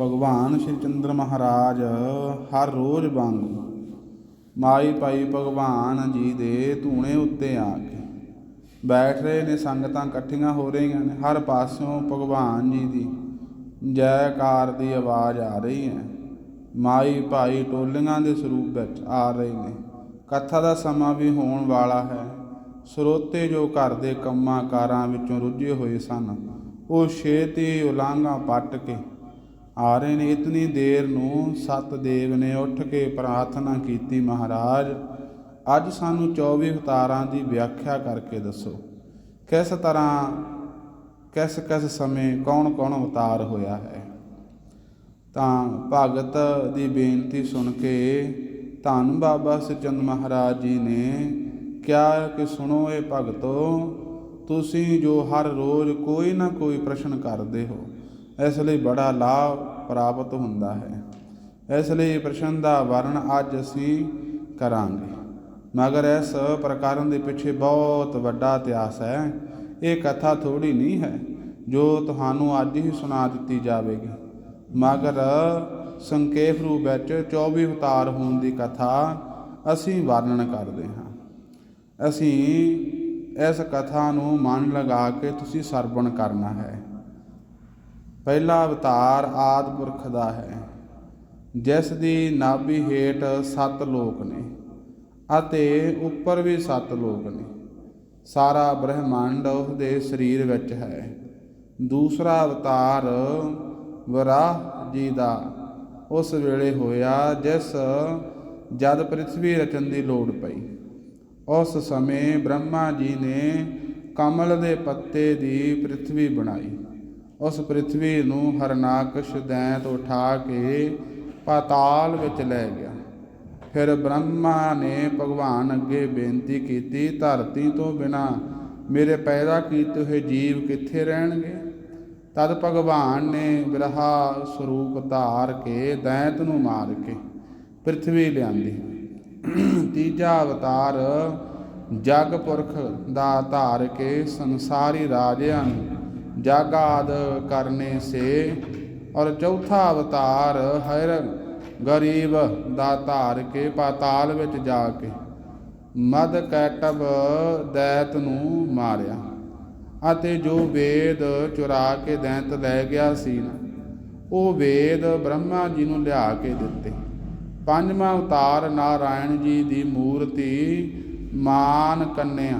ਭਗਵਾਨ ਸ਼੍ਰੀ ਚੰਦਰ ਮਹਾਰਾਜ, ਹਰ ਰੋਜ਼ ਵਾਂਗੂ। ਮਾਈ ਭਾਈ ਭਗਵਾਨ ਜੀ ਦੇ ਧੂਣੇ ਉੱਤੇ ਆ ਕੇ। ਬੈਠ ਰਹੇ ਨੇ, ਸੰਗਤਾਂ ਇਕੱਠੀਆਂ ਹੋ ਰਹੀਆਂ ਨੇ। ਹਰ ਪਾਸਿਓਂ ਭਗਵਾਨ ਜੀ ਦੀ ਜੈਕਾਰ ਦੀ ਆਵਾਜ਼ ਆ ਰਹੀ ਹੈ। ਮਾਈ ਭਾਈ ਟੋਲੀਆਂ ਦੇ ਸਰੂਪ ਵਿੱਚ ਆ ਰਹੇ ਨੇ। ਕਥਾ ਦਾ ਸਮਾਂ ਵੀ ਹੋਣ ਵਾਲਾ ਹੈ। ਸਰੋਤੇ ਜੋ ਘਰ ਦੇ ਕੰਮਾਂ ਕਾਰਾਂ ਵਿੱਚੋਂ ਰੁੱਝੇ ਹੋਏ ਸਨ, ਉਹ ਛੇਤੀ ਉਲਾਂਘਾਂ ਪੱਟ ਕੇ ਆ ਰਹੇ ਨੇ ਇਤਨੀ ਦੇਰ ਨੂੰ ਸਤ ਦੇਵ ਨੇ ਉੱਠ ਕੇ ਪ੍ਰਾਰਥਨਾ ਕੀਤੀ, ਮਹਾਰਾਜ, ਅੱਜ ਸਾਨੂੰ 24 ਅਵਤਾਰਾਂ ਦੀ ਵਿਆਖਿਆ ਕਰਕੇ ਦੱਸੋ। ਕਿਸ ਤਰ੍ਹਾਂ, ਕਿਸ ਕਿਸ ਸਮੇਂ ਕੌਣ ਕੌਣ ਅਵਤਾਰ ਹੋਇਆ ਹੈ? ਤਾਂ ਭਗਤ ਦੀ ਬੇਨਤੀ ਸੁਣ ਕੇ ਧੰਨ ਬਾਬਾ ਸਚੰਦ ਮਹਾਰਾਜ ਜੀ ਨੇ ਕਿਹਾ ਕਿ ਸੁਣੋ ਇਹ ਭਗਤੋ, ਤੁਸੀਂ ਜੋ ਹਰ ਰੋਜ਼ ਕੋਈ ਨਾ ਕੋਈ ਪ੍ਰਸ਼ਨ ਕਰਦੇ ਹੋ। ਇਸ ਲਈ ਬੜਾ ਲਾਭ ਪ੍ਰਾਪਤ ਹੁੰਦਾ ਹੈ। ਇਸ ਲਈ ਪ੍ਰਸ਼ਨ ਦਾ ਵਰਣ ਅੱਜ ਅਸੀਂ ਕਰਾਂਗੇ। ਮਗਰ ਇਸ ਪ੍ਰਕਾਰਨ ਦੇ ਪਿੱਛੇ ਬਹੁਤ ਵੱਡਾ ਇਤਿਹਾਸ ਹੈ। ਇਹ ਕਥਾ ਥੋੜੀ ਨਹੀਂ ਹੈ, ਜੋ ਤੁਹਾਨੂੰ ਅੱਜ ਹੀ ਸੁਣਾ ਦਿੱਤੀ ਜਾਵੇਗੀ। ਮਗਰ ਸੰਖੇਪ ਰੂਪ ਵਿੱਚ 24 ਅਵਤਾਰ ਹੋਣ ਦੀ ਕਥਾ ਅਸੀਂ ਵਰਣਨ ਕਰਦੇ ਹਾਂ। ਅਸੀਂ ਇਸ ਕਥਾ ਨੂੰ ਮਨ ਲਗਾ ਕੇ ਤੁਸੀਂ ਸਰਵਣ ਕਰਨਾ ਹੈ। ਪਹਿਲਾ ਅਵਤਾਰ ਆਦ ਪੁਰਖ ਦਾ ਹੈ, ਜਿਸ ਦੀ ਨਾਭੀ ਹੇਠ ਸੱਤ ਲੋਕ ਨੇ ਅਤੇ ਉੱਪਰ ਵੀ ਸੱਤ ਲੋਕ ਨੇ। ਸਾਰਾ ਬ੍ਰਹਿਮੰਡ ਉਸ ਦੇ ਸਰੀਰ ਵਿੱਚ ਹੈ। ਦੂਸਰਾ ਅਵਤਾਰ ਵਰਾਹ ਜੀ ਦਾ, ਉਸ ਵੇਲੇ ਹੋਇਆ ਜਿਸ ਜਦ ਪ੍ਰithvi ਰਚਨ ਦੀ ਲੋੜ ਪਈ। ਉਸ ਸਮੇਂ ਬ੍ਰਹਮਾ ਜੀ ਨੇ ਕਮਲ ਦੇ ਪੱਤੇ ਦੀ ਪ੍ਰithvi ਬਣਾਈ। ਉਸ ਪ੍ਰithvi ਨੂੰ ਹਰਨਾਕਸ਼ ਦੈਂਤ ਉਠਾ ਕੇ ਪਾਤਾਲ ਵਿੱਚ ਲੈ ਗਿਆ। ਫਿਰ ਬ੍ਰਹਮਾ ਨੇ ਭਗਵਾਨ ਅੱਗੇ ਬੇਨਤੀ ਕੀਤੀ, ਧਰਤੀ ਤੋਂ ਬਿਨਾ ਮੇਰੇ ਪੈਦਾ ਕੀਤੇ ਹੋਏ ਜੀਵ ਕਿੱਥੇ ਰਹਿਣਗੇ? ਤਦ ਭਗਵਾਨ ਨੇ ਵਿਰਹਾ ਸਰੂਪ ਧਾਰ ਕੇ ਦੈਂਤ ਨੂੰ ਮਾਰ ਕੇ ਪ੍ਰithvi ਲਿਆਂਦੀ। ਤੀਜਾ ਅਵਤਾਰ ਜਗ ਪੁਰਖ ਦਾ ਧਾਰ ਕੇ ਸੰਸਾਰੀ ਰਾਜਿਆਂ ਨੂੰ ਜਗਾਦ ਕਰਨੇ ਸੇ। ਔਰ ਚੌਥਾ ਅਵਤਾਰ, ਹਰ ਗਰੀਬ ਦਾ ਧਾਰ ਕੇ ਪਾਤਾਲ ਵਿੱਚ ਜਾ ਕੇ ਮਦ ਕੈਟਬ ਦੈਤ ਨੂੰ ਮਾਰਿਆ ਅਤੇ ਜੋ ਵੇਦ ਚੁਰਾ ਕੇ ਦੈਂਤ ਲੈ ਗਿਆ ਸੀ ਨਾ, ਉਹ ਵੇਦ ਬ੍ਰਹਮਾ ਜੀ ਨੂੰ ਲਿਆ ਕੇ ਦਿੱਤੇ। ਪੰਜਵਾਂ ਅਵਤਾਰ, ਨਾਰਾਇਣ ਜੀ ਦੀ ਮੂਰਤੀ ਮਾਨ ਕੰਨਿਆ।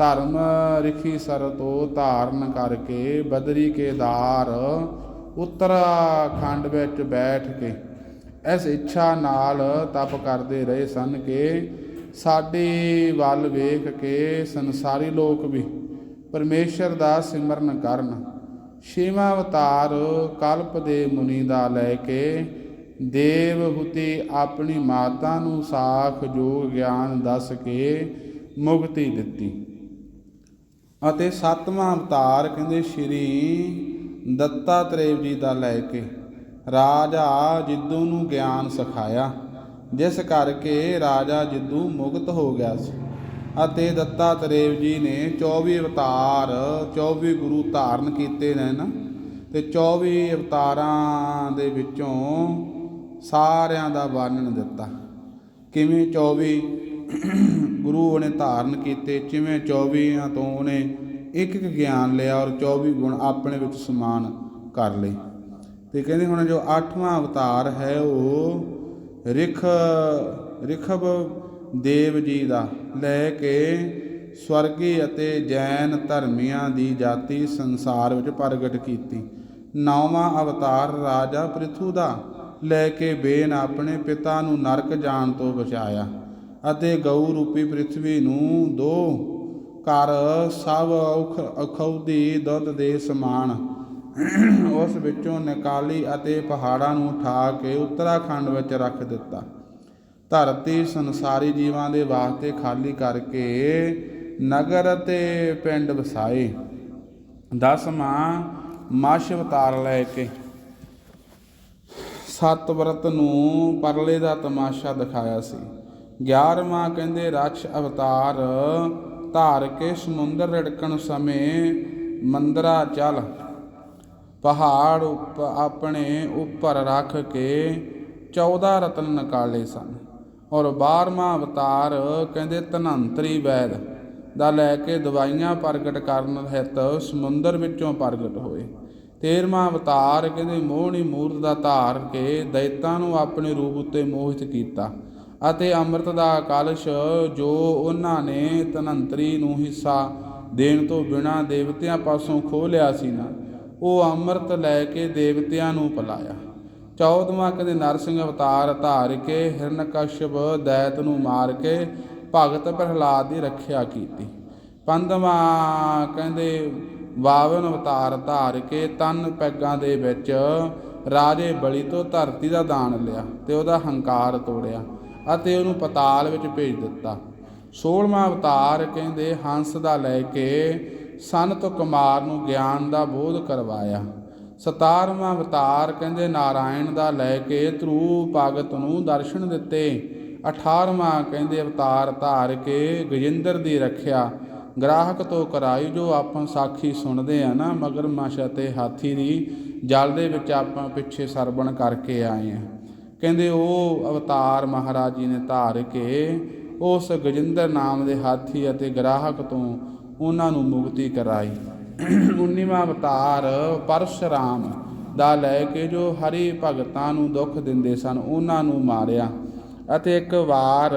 ਧਰਮ ਰਿਖੀ ਸਰ ਤੋਂ ਧਾਰਨ ਕਰਕੇ ਬਦਰੀ ਕੇਦਾਰ ਉੱਤਰਾਖੰਡ ਵਿੱਚ ਬੈਠ ਕੇ ਇਸ ਇੱਛਾ ਨਾਲ ਤਪ ਕਰਦੇ ਰਹੇ ਸਨ ਕਿ ਸਾਡੇ ਵੱਲ ਵੇਖ ਕੇ ਸੰਸਾਰੀ ਲੋਕ ਵੀ ਪਰਮੇਸ਼ਰ ਦਾ ਸਿਮਰਨ ਕਰਨ। ਛੇਵਾਂ ਅਵਤਾਰ ਕਲਪ ਦੇ ਮੁਨੀ ਦਾ ਲੈ ਕੇ ਦੇਵਹੂਤੀ ਆਪਣੀ ਮਾਤਾ ਨੂੰ ਸਾਖ ਜੋਗ ਗਿਆਨ ਦੱਸ ਕੇ ਮੁਕਤੀ ਦਿੱਤੀ। ਅਤੇ ਸੱਤਵਾਂ ਅਵਤਾਰ ਕਹਿੰਦੇ ਸ਼੍ਰੀ ਦੱਤਾਤਰੇਵ ਜੀ ਦਾ ਲੈ ਕੇ ਰਾਜਾ ਜਿੱਦੂ ਨੂੰ ਗਿਆਨ ਸਿਖਾਇਆ, ਜਿਸ ਕਰਕੇ ਰਾਜਾ ਜਿੱਦੂ ਮੁਕਤ ਹੋ ਗਿਆ ਸੀ ਅਤੇ ਦੱਤਾਤਰੇਵ ਜੀ ਨੇ 24 ਅਵਤਾਰ 24 ਗੁਰੂ ਧਾਰਨ ਕੀਤੇ ਨੇ ਨਾ ਤੇ 24 ਅਵਤਾਰਾਂ ਦੇ ਵਿੱਚੋਂ ਸਾਰਿਆਂ ਦਾ ਵਰਣਨ ਦਿੱਤਾ। ਕਿਵੇਂ 24 ਗੁਰੂ ਉਹਨੇ ਧਾਰਨ ਕੀਤੇ, ਜਿਵੇਂ 24 ਤੋਂ ਉਹਨੇ ਇੱਕ ਇੱਕ ਗਿਆਨ ਲਿਆ ਔਰ 24 ਗੁਣ ਆਪਣੇ ਵਿੱਚ ਸਮਾਨ ਕਰ ਲਏ। ਤੇ ਕਹਿੰਦੇ ਹੁਣ ਜੋ ਅੱਠਵਾਂ ਅਵਤਾਰ ਹੈ ਉਹ ਰਿਖ ਰਿਖਬ ਦੇਵ ਜੀ ਦਾ, ਲੈ ਕੇ ਸਵਰਗੀ ਅਤੇ ਜੈਨ ਧਰਮੀਆਂ ਦੀ ਜਾਤੀ ਸੰਸਾਰ ਵਿੱਚ ਪ੍ਰਗਟ ਕੀਤੀ। ਨੌਵਾਂ ਅਵਤਾਰ ਰਾਜਾ ਪ੍ਰਿਥੂ ਦਾ, ਲੈ ਕੇ ਬੇਨ ਆਪਣੇ ਪਿਤਾ ਨੂੰ ਨਰਕ ਜਾਣ ਤੋਂ ਬਚਾਇਆ। ਅਤੇ ਗਊ ਰੂਪੀ ਪ੍ਰithvi ਨੂੰ ਦੋ। ਕਰ ਸਭ ਔਖ ਅਖੌਦੀ ਦੁੱਧ ਦੇ ਸਮਾਨ। ਉਸ ਵਿੱਚੋਂ ਨਿਕਾਲੀ ਅਤੇ ਪਹਾੜਾਂ ਨੂੰ ਉਠਾ ਕੇ ਉੱਤਰਾਖੰਡ ਵਿੱਚ ਰੱਖ ਦਿੱਤਾ। ਧਰਤੀ ਸੰਸਾਰੀ ਜੀਵਾਂ ਦੇ ਵਾਸਤੇ ਖਾਲੀ ਕਰਕੇ ਨਗਰ ਅਤੇ ਪਿੰਡ ਵਸਾਏ। ਦਸਵਾਂ ਮਾਸ਼ ਅਵਤਾਰ ਲੈ ਕੇ। ਸਤਵਰਤ ਨੂੰ ਪਰਲੇ ਦਾ ਤਮਾਸ਼ਾ ਦਿਖਾਇਆ ਸੀ। 11ਵਾਂ ਕਹਿੰਦੇ ਰਛ ਅਵਤਾਰ, ਧਾਰ ਕੇ ਸਮੁੰਦਰ ਰੜਕਣ ਸਮੇਂ ਮੰਦਰਾ ਚਲ। ਪਹਾੜ ਉੱਪ ਆਪਣੇ ਉੱਪਰ ਰੱਖ ਕੇ 14 ਰਤਨ ਨਿਕਾਲੇ ਸਨ। ਔਰ 12ਵਾਂ ਅਵਤਾਰ ਕਹਿੰਦੇ ਧਨੰਤਰੀ ਵੈਦ ਦਾ ਲੈ ਕੇ ਦਵਾਈਆਂ ਪ੍ਰਗਟ ਕਰਨ ਹਿਤ ਸਮੁੰਦਰ ਵਿੱਚੋਂ ਪ੍ਰਗਟ ਹੋਏ। 13ਵਾਂ ਅਵਤਾਰ ਕਹਿੰਦੇ ਮੋਹਣੀ ਮੂਰਤ ਦਾ ਧਾਰ ਕੇ ਦੈਤਾਂ ਨੂੰ ਆਪਣੇ ਰੂਪ ਉੱਤੇ ਮੋਹਿਤ ਕੀਤਾ। ਅਤੇ ਅੰਮ੍ਰਿਤ ਦਾ ਕਲਸ਼ ਜੋ ਉਹਨਾਂ ਨੇ ਧਨੰਤਰੀ ਨੂੰ ਹਿੱਸਾ ਦੇਣ ਤੋਂ ਬਿਨਾਂ ਦੇਵਤਿਆਂ ਪਾਸੋਂ ਖੋਹ ਲਿਆ ਸੀ ਨਾ, ਉਹ ਅੰਮ੍ਰਿਤ ਲੈ ਕੇ ਦੇਵਤਿਆਂ ਨੂੰ ਪਿਲਾਇਆ। ਚੌਦਵਾਂ ਕਦੇ ਨਰਸਿੰਘ ਅਵਤਾਰ ਧਾਰ ਕੇ ਹਿਰਣਕਸ਼ਪ ਦੈਤ ਨੂੰ ਮਾਰ ਕੇ ਭਗਤ ਪ੍ਰਹਲਾਦ ਦੀ ਰੱਖਿਆ ਕੀਤੀ। ਪੰਦਵਾਂ ਕਹਿੰਦੇ 52 ਅਵਤਾਰ ਧਾਰ ਕੇ ਤਨ ਪੈਗਾਂ ਦੇ ਵਿੱਚ ਰਾਜੇ ਬਲੀ ਤੋਂ ਧਰਤੀ ਦਾ ਦਾਨ ਲਿਆ ਤੇ ਉਹਦਾ ਹੰਕਾਰ ਤੋੜਿਆ। ਅਤੇ ਉਹਨੂੰ ਪਤਾਲ ਵਿੱਚ ਭੇਜ ਦਿੱਤਾ। 16ਵਾਂ ਅਵਤਾਰ ਕਹਿੰਦੇ, ਹੰਸ ਦਾ ਲੈ ਕੇ ਸੰਤ ਕੁਮਾਰ ਨੂੰ ਗਿਆਨ ਦਾ ਬੋਧ ਕਰਵਾਇਆ। 17ਵਾਂ ਅਵਤਾਰ ਕਹਿੰਦੇ, ਨਾਰਾਇਣ ਦਾ ਲੈ ਕੇ ਧਰੂ ਭਗਤ ਨੂੰ ਦਰਸ਼ਨ ਦਿੱਤੇ। 18ਵਾਂ ਕਹਿੰਦੇ, ਅਵਤਾਰ ਧਾਰ ਕੇ ਗਜਿੰਦਰ ਦੀ ਰੱਖਿਆ। ਗ੍ਰਾਹਕ ਤੋਂ ਕਰਾਈ, ਜੋ ਆਪਾਂ ਸਾਖੀ ਸੁਣਦੇ ਆ ਨਾ, ਮਗਰਮੱਛ ਅਤੇ ਹਾਥੀ ਦੀ ਜਲ ਦੇ ਵਿੱਚ ਆਪਾਂ ਪਿੱਛੇ ਸਰਬਣ ਕਰਕੇ ਆਏ ਆ। ਕਹਿੰਦੇ ਉਹ ਅਵਤਾਰ ਮਹਾਰਾਜ ਜੀ ਨੇ ਧਾਰ ਕੇ ਉਸ ਗਜਿੰਦਰ ਨਾਮ ਦੇ ਹਾਥੀ ਅਤੇ ਗ੍ਰਾਹਕ ਤੋਂ ਉਹਨਾਂ ਨੂੰ ਮੁਕਤੀ ਕਰਾਈ। 19ਵਾਂ ਅਵਤਾਰ ਪਰਸ਼ਰਾਮ ਦਾ ਲੈ ਕੇ ਜੋ ਹਰੀ ਭਗਤਾਂ ਨੂੰ ਦੁੱਖ ਦਿੰਦੇ ਸਨ, ਉਹਨਾਂ ਨੂੰ ਮਾਰਿਆ ਅਤੇ ਇੱਕ ਵਾਰ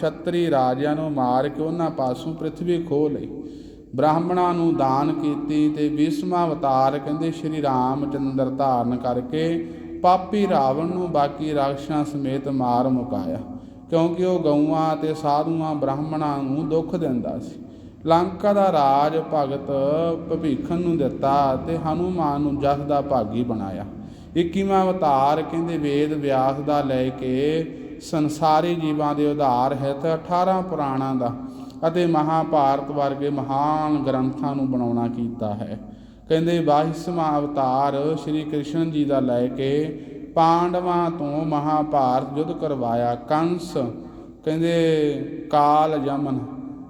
ਛਤਰੀ ਰਾਜਿਆਂ ਨੂੰ ਮਾਰ ਕੇ ਉਹਨਾਂ ਪਾਸੋਂ ਪ੍ਰithvi ਖੋਹ ਲਈ। ਬ੍ਰਾਹਮਣਾਂ ਨੂੰ ਦਾਨ ਕੀਤੀ ਤੇ 20ਵਾਂ ਅਵਤਾਰ ਕਹਿੰਦੇ ਸ਼੍ਰੀ ਰਾਮ ਚੰਦਰ ਧਾਰਨ ਕਰਕੇ ਪਾਪੀ ਰਾਵਣ ਨੂੰ ਬਾਕੀ ਰਾਖਸ਼ਾਂ ਸਮੇਤ ਮਾਰ ਮੁਕਾਇਆ, ਕਿਉਂਕਿ ਉਹ ਗਊਆਂ ਤੇ ਸਾਧੂਆਂ ਬ੍ਰਾਹਮਣਾਂ ਨੂੰ ਦੁੱਖ ਦਿੰਦਾ ਸੀ। ਲੰਕਾ ਦਾ ਰਾਜ ਭਗਤ ਭਵਿੱਖਣ ਨੂੰ ਦਿੱਤਾ ਤੇ ਹਨੂਮਾਨ ਨੂੰ ਜਸ ਦਾ ਭਾਗੀ ਬਣਾਇਆ। 21ਵਾਂ ਅਵਤਾਰ ਕਹਿੰਦੇ ਵੇਦ ਵਿਆਸ ਦਾ ਲੈ ਕੇ ਸੰਸਾਰੀ ਜੀਵਾਂ ਦੇ ਉਧਾਰ ਹਿਤ 18 ਪੁਰਾਣਾਂ ਦਾ ਅਤੇ ਮਹਾਭਾਰਤ ਵਰਗੇ ਮਹਾਨ ਗ੍ਰੰਥਾਂ ਨੂੰ ਬਣਾਉਣਾ ਕੀਤਾ ਹੈ। ਕਹਿੰਦੇ 22ਵਾਂ ਅਵਤਾਰ ਸ਼੍ਰੀ ਕ੍ਰਿਸ਼ਨ ਜੀ ਦਾ ਲੈ ਕੇ ਪਾਂਡਵਾਂ ਤੋਂ ਮਹਾਭਾਰਤ ਯੁੱਧ ਕਰਵਾਇਆ ਕੰਸ। ਕਹਿੰਦੇ ਕਾਲ ਜਮਨ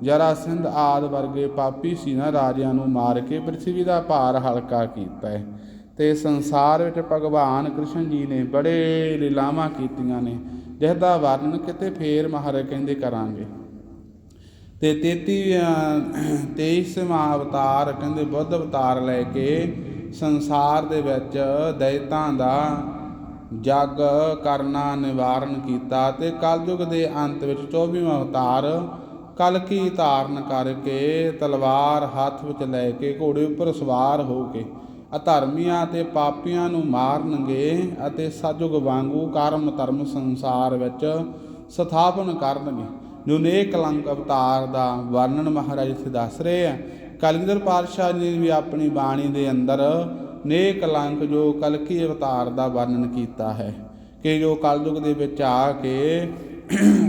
ਜਰਾ ਸਿੰਧ ਆਦ ਵਰਗੇ ਪਾਪੀ ਸੀ ਨਾ ਰਾਜਿਆਂ ਨੂੰ ਮਾਰ ਕੇ ਪ੍ਰithvi ਦਾ ਭਾਰ ਹਲਕਾ ਕੀਤਾ ਹੈ। ਤੇ ਸੰਸਾਰ ਵਿੱਚ ਭਗਵਾਨ ਕ੍ਰਿਸ਼ਨ ਜੀ ਨੇ ਬੜੇ ਲੀਲਾਵਾਂ ਕੀਤੀਆਂ ਨੇ ਜਿਸਦਾ ਵਰਣਨ ਕਿਤੇ ਫੇਰ ਮਹਾਰਾਜ ਕਹਿੰਦੇ ਕਰਾਂਗੇ। ਤੇ 33 23ਵਾਂ ਅਵਤਾਰ ਕਹਿੰਦੇ ਬੁੱਧ ਅਵਤਾਰ ਲੈ ਕੇ ਸੰਸਾਰ ਦੇ ਵਿੱਚ ਦੈਤਾਂ ਦਾ ਜਗ ਕਰਨਾ, ਨਿਵਾਰਨ ਕੀਤਾ ਤੇ ਕਲਯੁਗ ਦੇ ਅੰਤ ਵਿੱਚ 24ਵਾਂ ਅਵਤਾਰ ਕਲਕੀ ਧਾਰਨ ਕਰਕੇ ਤਲਵਾਰ ਹੱਥ ਵਿੱਚ ਲੈ ਕੇ ਘੋੜੇ ਉੱਪਰ ਸਵਾਰ ਹੋ ਕੇ ਅਧਰਮੀਆਂ ਤੇ ਪਾਪੀਆਂ ਨੂੰ ਮਾਰਨਗੇ ਅਤੇ ਸਤਜੁਗ ਵਾਂਗੂ ਕਰਮ ਧਰਮ ਸੰਸਾਰ ਵਿੱਚ ਸਥਾਪਨ ਕਰਨਗੇ। ਜੋ ਨੇਕ ਕਲੰਕ ਅਵਤਾਰ ਦਾ ਵਰਣਨ ਮਹਾਰਾਜ ਇੱਥੇ ਦੱਸ ਰਹੇ ਆ। ਕਲਗੀਧਰ ਪਾਤਸ਼ਾਹ ਜੀ ਨੇ ਵੀ ਆਪਣੀ ਬਾਣੀ ਦੇ ਅੰਦਰ ਨੇਕ ਕਲੰਕ ਜੋ ਕਲਕੀ ਅਵਤਾਰ ਦਾ ਵਰਣਨ ਕੀਤਾ ਹੈ ਕਿ ਜੋ ਕਲਯੁਗ ਦੇ ਵਿੱਚ ਆ ਕੇ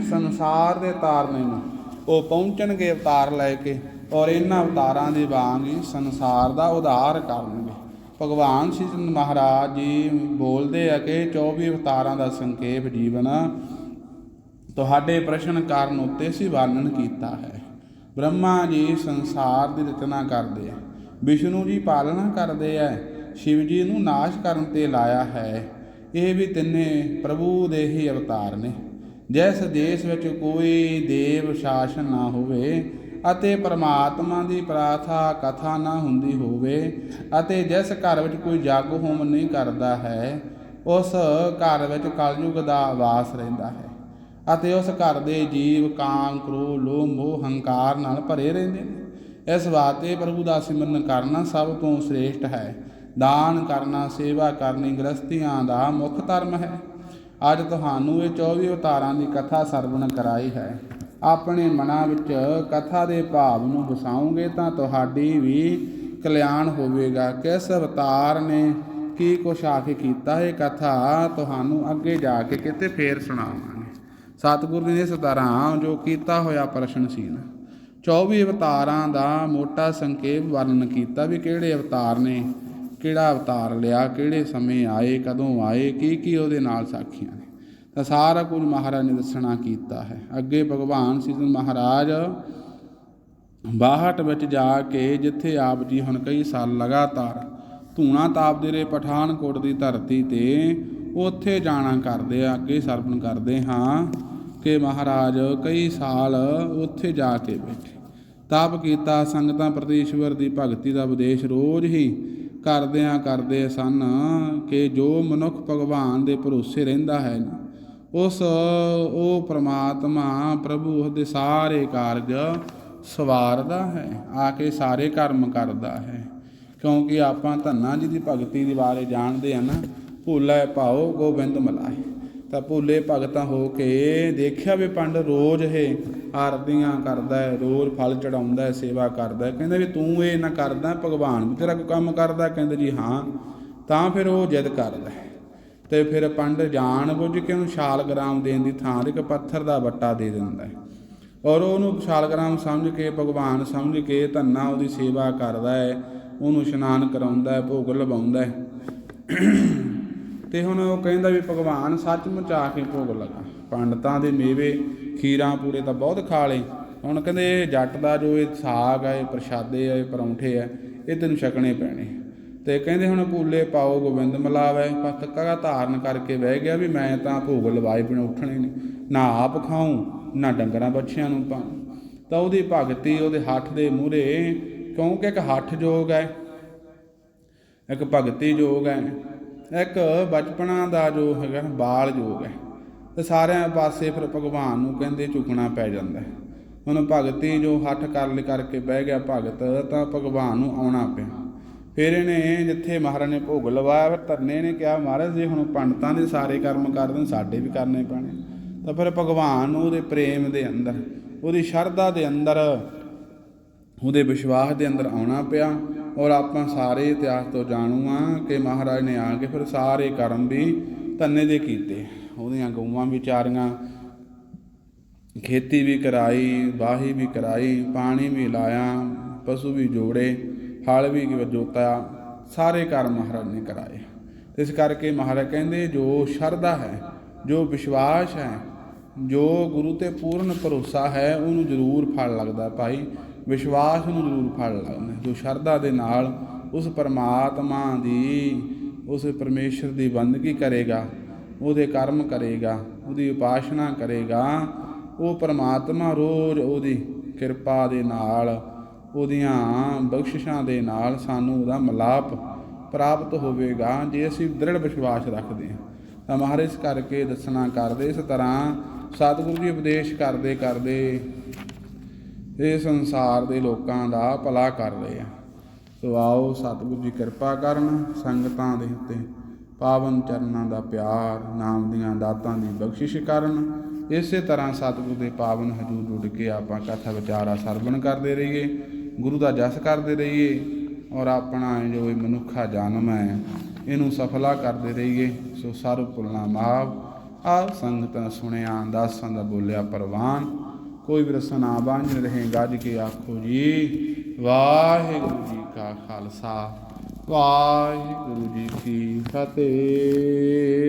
ਸੰਸਾਰ ਦੇ ਤਾਰਨੇ ਨੂੰ ਉਹ ਪਹੁੰਚਣਗੇ ਅਵਤਾਰ ਲੈ ਕੇ ਔਰ ਇਹਨਾਂ ਅਵਤਾਰਾਂ ਦੇ ਵਾਂਗ ਹੀ ਸੰਸਾਰ ਦਾ ਉਧਾਰ ਕਰਨਗੇ। ਭਗਵਾਨ ਸ਼੍ਰੀ ਚੰਦ ਮਹਾਰਾਜ ਜੀ ਬੋਲਦੇ ਆ ਕਿ 24 ਅਵਤਾਰਾਂ ਦਾ ਸੰਖੇਪ ਜੀਵਨ ਤੁਹਾਡੇ ਪ੍ਰਸ਼ਨ ਕਾਰਨ ਉੱਤੇ ਸੀ ਵਰਣਨ ਕੀਤਾ ਹੈ। ਬ੍ਰਹਮਾ ਜੀ ਸੰਸਾਰ ਦੀ ਰਚਨਾ ਕਰਦੇ ਆ। ਵਿਸ਼ਨੂੰ ਜੀ ਪਾਲਣਾ ਕਰਦੇ ਆ। ਸ਼ਿਵ ਜੀ ਨੂੰ ਨਾਸ਼ ਕਰਨ ਤੇ ਲਾਇਆ ਹੈ। ਇਹ ਵੀ ਤਿੰਨੇ ਪ੍ਰਭੂ ਦੇ ਹੀ ਅਵਤਾਰ ਨੇ। ਜਿਸ ਦੇਸ਼ ਵਿੱਚ ਕੋਈ ਦੇਵ ਸ਼ਾਸਨ ਨਾ ਹੋਵੇ ਅਤੇ ਪਰਮਾਤਮਾ ਦੀ ਪ੍ਰਾਰਥਾ ਕਥਾ ਨਾ ਹੁੰਦੀ ਹੋਵੇ ਅਤੇ ਜਿਸ ਘਰ ਵਿੱਚ ਕੋਈ ਜਗ ਹੋਮ ਨਹੀਂ ਕਰਦਾ ਹੈ, ਉਸ ਘਰ ਵਿੱਚ ਕਲਯੁਗ ਦਾ ਵਾਸ ਰਹਿੰਦਾ ਹੈ। ਅਤੇ ਉਸ ਘਰ ਦੇ ਜੀਵ, ਕਾਮ, ਕ੍ਰੋਧ, ਲੋਭ, ਮੋਹ, ਹੰਕਾਰ ਨਾਲ ਭਰੇ ਰਹਿੰਦੇ ਨੇ। ਇਸ ਵਾਸਤੇ ਪ੍ਰਭੂ ਦਾ ਸਿਮਰਨ ਕਰਨਾ ਸਭ ਤੋਂ ਸ੍ਰੇਸ਼ਟ ਹੈ। ਦਾਨ ਕਰਨਾ, ਸੇਵਾ ਕਰਨੀ ਗ੍ਰਸਤੀਆਂ ਦਾ ਮੁੱਖ ਧਰਮ ਹੈ। ਅੱਜ ਤੁਹਾਨੂੰ ਇਹ 24 ਅਵਤਾਰਾਂ ਦੀ ਕਥਾ ਸਰਵਣ ਕਰਾਈ ਹੈ। ਆਪਣੇ ਮਨਾਂ ਵਿੱਚ ਕਥਾ ਦੇ ਭਾਵ ਨੂੰ ਵਸਾਉਂਗੇ ਤਾਂ ਤੁਹਾਡੀ ਵੀ ਕਲਿਆਣ ਹੋਵੇਗਾ। ਕਿਸ ਅਵਤਾਰ ਨੇ ਕੀ ਕੁਛ ਆ ਕੇ ਕੀਤਾ ਇਹ ਕਥਾ, ਤੁਹਾਨੂੰ ਅੱਗੇ ਜਾ ਕੇ ਕਿਤੇ ਫੇਰ ਸੁਣਾਵਾਂਗੇ ਸਤਿਗੁਰੂ ਨੇ ਇਸ ਤਰ੍ਹਾਂ ਜੋ ਕੀਤਾ ਹੋਇਆ ਪ੍ਰਸ਼ਨ ਸੀ ਨਾ 24 ਅਵਤਾਰਾਂ ਦਾ ਮੋਟਾ ਸੰਖੇਪ ਵਰਣਨ ਕੀਤਾ ਵੀ ਕਿਹੜੇ ਅਵਤਾਰ ਨੇ, ਕਿਹੜਾ ਅਵਤਾਰ ਲਿਆ, ਕਿਹੜੇ ਸਮੇਂ ਆਏ, ਕਦੋਂ ਆਏ, ਕੀ ਕੀ ਉਹਦੇ ਨਾਲ ਸਾਖੀਆਂ ਨੇ। ਤਾਂ ਸਾਰਾ ਕੁਝ ਮਹਾਰਾਜ ਨੇ ਦੱਸਣਾ ਕੀਤਾ ਹੈ। ਅੱਗੇ ਭਗਵਾਨ ਸ੍ਰੀ ਮਹਾਰਾਜ ਬਾਹਟ ਵਿੱਚ ਜਾ ਕੇ ਜਿੱਥੇ ਆਪ ਜੀ ਹੁਣ ਕਈ ਸਾਲ ਲਗਾਤਾਰ ਧੂਣਾ ਤਾਪਦੇ ਰਹੇ, ਪਠਾਨਕੋਟ ਦੀ ਧਰਤੀ ਤੇ ਉੱਥੇ ਜਾਣਾ ਕਰਦੇ ਆ, ਅੱਗੇ ਸਰਵਣ ਕਰਦੇ ਹਾਂ ਕਿ ਮਹਾਰਾਜ ਕਈ ਸਾਲ ਉੱਥੇ ਜਾ ਕੇ ਬੈਠੇ। ਤਪ ਕੀਤਾ, ਸੰਗਤਾਂ ਪ੍ਰਤੀਸ਼ਵਰ ਦੀ ਭਗਤੀ ਦਾ ਉਪਦੇਸ਼ ਰੋਜ਼ ਹੀ ਕਰਦਿਆਂ ਕਰਦੇ ਸਨ ਕਿ ਜੋ ਮਨੁੱਖ ਭਗਵਾਨ ਦੇ ਭਰੋਸੇ ਰਹਿੰਦਾ ਹੈ, ਉਸ ਉਹ ਪ੍ਰਮਾਤਮਾ ਪ੍ਰਭੂ ਉਹਦੇ ਸਾਰੇ ਕਾਰਜ ਸਵਾਰਦਾ ਹੈ, ਆ ਕੇ ਸਾਰੇ ਕਰਮ ਕਰਦਾ ਹੈ। ਕਿਉਂਕਿ ਆਪਾਂ ਧੰਨਾ ਜੀ ਦੀ ਭਗਤੀ ਦੇ ਬਾਰੇ ਜਾਣਦੇ ਆ ਨਾ ਭੁੱਲੇ ਭਾਉ ਗੋਬਿੰਦ ਮਲਾਏ ਤਾਂ ਭੁੱਲੇ ਭਗਤਾਂ ਹੋ ਕੇ ਦੇਖਿਆ ਵੀ ਪੰਡ ਰੋਜ਼ ਇਹ ਆਰਤੀਆਂ ਕਰਦਾ ਹੈ, ਰੋਜ਼ ਫਲ ਚੜਾਉਂਦਾ ਹੈ, ਸੇਵਾ ਕਰਦਾ ਹੈ। ਕਹਿੰਦਾ ਵੀ ਤੂੰ ਇਹ ਨਾ ਕਰਦਾ, ਭਗਵਾਨ ਵੀ ਤੇਰਾ ਕੋਈ ਕੰਮ ਕਰਦਾ ਕਹਿੰਦਾ ਜੀ ਹਾਂ। ਤਾਂ ਫਿਰ ਉਹ ਜਿੱਦ ਕਰਦਾ ਹੈ। ਤੇ ਫਿਰ ਪੰਡ ਜਾਣ ਬੁੱਝ ਕੇ ਉਹਨੂੰ ਸ਼ਾਲਗ੍ਰਾਮ ਦੇਣ ਦੀ ਥਾਂ ਤੇ ਇੱਕ ਪੱਥਰ ਦਾ ਵੱਟਾ ਦੇ ਦਿੰਦਾ ਹੈ। ਔਰ ਉਹਨੂੰ ਸ਼ਾਲਗ੍ਰਾਮ ਸਮਝ ਕੇ, ਭਗਵਾਨ ਸਮਝ ਕੇ ਧੰਨਾ ਉਹਦੀ ਸੇਵਾ ਕਰਦਾ ਹੈ। ਉਹਨੂੰ ਇਸ਼ਨਾਨ ਕਰਾਉਂਦਾ ਹੈ, ਭੋਗ ਲਵਾਉਂਦਾ ਹੈ। ਤੇ ਹੁਣ ਉਹ ਕਹਿੰਦਾ ਵੀ ਭਗਵਾਨ ਸੱਚਮੁੱਚ ਆ ਕੇ ਭੋਗ ਲਗਾ। ਪੰਡਤਾਂ ਦੇ ਮੇਵੇ, ਖੀਰਾਂ ਪੂੜੇ ਤਾਂ ਬਹੁਤ ਖਾ ਲਏ। ਹੁਣ ਕਹਿੰਦੇ ਇਹ ਜੱਟ ਦਾ ਜੋ ਇਹ ਸਾਗ ਹੈ ਇਹ ਪ੍ਰਸ਼ਾਦੇ ਹੈ ਇਹ ਪਰੌਂਠੇ ਹੈ ਇਹ ਤੈਨੂੰ ਛਕਣੇ ਪੈਣੇ। ਤੇ ਕਹਿੰਦੇ ਹੁਣ ਭੂਲੇ ਪਾਓ, ਗੋਬਿੰਦ ਮਲਾਵੇ। ਪਤਕਾ ਧਾਰਨ ਕਰਕੇ ਬਹਿ ਗਿਆ ਵੀ ਮੈਂ ਤਾਂ ਭੋਗ ਲਵਾਏ ਬਿਨ ਉੱਠਣੇ ਨੇ। ਨਾ ਆਪ ਖਾਉਂ ਨਾ ਡੰਗਰਾਂ ਬੱਚਿਆਂ ਨੂੰ ਪਾਉ। ਤਾਂ ਉਹਦੀ ਭਗਤੀ ਉਹਦੇ ਹੱਥ ਦੇ ਮੂਹਰੇ, ਕਿਉਂਕਿ ਇੱਕ ਹੱਠ ਜੋਗ ਹੈ, ਇੱਕ ਭਗਤੀ ਯੋਗ ਹੈ। ਇੱਕ ਬਚਪਨਾ ਦਾ ਜੋ ਹੈਗਾ, ਬਾਲ ਯੋਗ ਹੈ। ਤੇ ਸਾਰਿਆਂ ਪਾਸੇ ਫਿਰ ਭਗਵਾਨ ਨੂੰ ਕਹਿੰਦੇ ਝੁਕਣਾ ਪੈ ਜਾਂਦਾ ਹੈ। ਹੁਣ ਭਗਤੀ ਜੋ ਹੱਠ ਕਰ ਲਈ ਕਰਕੇ ਬਹਿ ਗਿਆ ਭਗਤ, ਤਾਂ ਭਗਵਾਨ ਨੂੰ ਆਉਣਾ ਪਿਆ। ਫਿਰ ਇਹਨੇ ਜਿੱਥੇ ਮਹਾਰਾਜ ਨੇ ਭੋਗ ਲਵਾਇਆ, ਫਿਰ ਧਰਨੇ ਨੇ ਕਿਹਾ, ਮਹਾਰਾਜ, ਜੀ ਹੁਣ ਪੰਡਤਾਂ ਦੇ ਸਾਰੇ ਕਰਮ ਕਰਦੇ ਸਾਡੇ ਵੀ ਕਰਨੇ ਪੈਣੇ। ਤਾਂ ਫਿਰ ਭਗਵਾਨ ਨੂੰ ਉਹਦੇ ਪ੍ਰੇਮ ਦੇ ਅੰਦਰ, ਉਹਦੀ ਸ਼ਰਧਾ ਦੇ ਅੰਦਰ, ਉਹਦੇ ਵਿਸ਼ਵਾਸ ਦੇ ਅੰਦਰ ਆਉਣਾ ਪਿਆ। ਔਰ ਆਪਾਂ ਸਾਰੇ ਇਤਿਹਾਸ ਤੋਂ ਜਾਣੂ ਆ ਕਿ ਮਹਾਰਾਜ ਨੇ ਆ ਕੇ ਫਿਰ ਸਾਰੇ ਕਰਮ ਵੀ ਧੰਨੇ ਦੇ ਕੀਤੇ। ਉਹਦੀਆਂ ਗਊਆਂ ਵੀ ਚਾਰੀਆਂ, ਖੇਤੀ ਵੀ ਕਰਾਈ ਬਾਹੀ ਵੀ ਕਰਾਈ, ਪਾਣੀ ਵੀ ਲਾਇਆ, ਪਸ਼ੂ ਵੀ ਜੋੜੇ, ਹਲ ਵੀ ਜੋਤਾ, ਸਾਰੇ ਕਰਮ ਮਹਾਰਾਜ ਨੇ ਕਰਾਏ। ਇਸ ਕਰਕੇ ਮਹਾਰਾਜ ਕਹਿੰਦੇ, ਜੋ ਸ਼ਰਧਾ ਹੈ, ਜੋ ਵਿਸ਼ਵਾਸ ਹੈ, ਜੋ ਗੁਰੂ ਤੇ ਪੂਰਨ ਭਰੋਸਾ ਹੈ, ਉਹਨੂੰ ਜ਼ਰੂਰ ਫਲ ਲੱਗਦਾ ਭਾਈ। ਵਿਸ਼ਵਾਸ ਨੂੰ ਜ਼ਰੂਰ ਫੜ ਲੱਗਦਾ ਜੋ ਸ਼ਰਧਾ ਦੇ ਨਾਲ ਉਸ ਪਰਮਾਤਮਾ ਦੀ, ਉਸ ਪਰਮੇਸ਼ਰ ਦੀ ਬੰਦਗੀ ਕਰੇਗਾ, ਉਹਦੇ ਕਰਮ ਕਰੇਗਾ, ਉਹਦੀ ਉਪਾਸ਼ਨਾ ਕਰੇਗਾ, ਉਹ ਪਰਮਾਤਮਾ ਰੋਜ਼ ਉਹਦੀ ਕਿਰਪਾ ਦੇ ਨਾਲ, ਉਹਦੀਆਂ ਬਖਸ਼ਿਸ਼ਾਂ ਦੇ ਨਾਲ ਸਾਨੂੰ ਉਹਦਾ ਮਲਾਪ ਪ੍ਰਾਪਤ ਹੋਵੇਗਾ ਜੇ ਅਸੀਂ ਦ੍ਰਿੜ ਵਿਸ਼ਵਾਸ ਰੱਖਦੇ ਹਾਂ। ਤਾਂ ਮਹਾਰਾਜ ਕਰਕੇ ਦੱਸਣਾ ਕਰਦੇ ਇਸ ਤਰ੍ਹਾਂ, ਸਤਿਗੁਰੂ ਜੀ ਉਪਦੇਸ਼ ਕਰਦੇ ਕਰਦੇ ਇਹ ਸੰਸਾਰ ਦੇ ਲੋਕਾਂ ਦਾ ਭਲਾ ਕਰ ਰਹੇ ਆ। ਸੋ ਆਓ ਸਤਿਗੁਰੂ ਜੀ ਕਿਰਪਾ ਕਰਨ, ਸੰਗਤਾਂ ਦੇ ਉੱਤੇ ਪਾਵਨ ਚਰਨਾਂ ਦਾ ਪਿਆਰ, ਨਾਮ ਦੀਆਂ ਦਾਤਾਂ ਦੀ ਬਖਸ਼ਿਸ਼ ਕਰਨ। ਇਸੇ ਤਰ੍ਹਾਂ ਸਤਿਗੁਰੂ ਦੇ ਪਾਵਨ ਹਜੂਰ ਉੱਡ ਕੇ ਆਪਾਂ ਕਥਾ ਵਿਚਾਰਾ ਸਰਵਣ ਕਰਦੇ ਰਹੀਏ, ਗੁਰੂ ਦਾ ਜਸ ਕਰਦੇ ਰਹੀਏ ਔਰ ਆਪਣਾ ਜੋ ਇਹ ਮਨੁੱਖਾ ਜਨਮ ਹੈ, ਇਹਨੂੰ ਸਫਲਾ ਕਰਦੇ ਰਹੀਏ। ਸੋ ਸਰਬ ਭੁੱਲਣਾ ਮਾਫ ਆਪ ਸੰਗਤਾਂ ਸੁਣਿਆ, ਦਾਸਾਂ ਦਾ ਬੋਲਿਆ ਪ੍ਰਵਾਨ। ਕੋਈ ਵੀ ਰਸਨਾ ਬਾਂਝ ਰਹੇ, ਗੱਜ ਕੇ ਆਖੋ ਜੀ, ਵਾਹਿਗੁਰੂ ਜੀ ਕਾ ਖਾਲਸਾ, ਵਾਹਿਗੁਰੂ ਜੀ ਕੀ ਫਤਿਹ।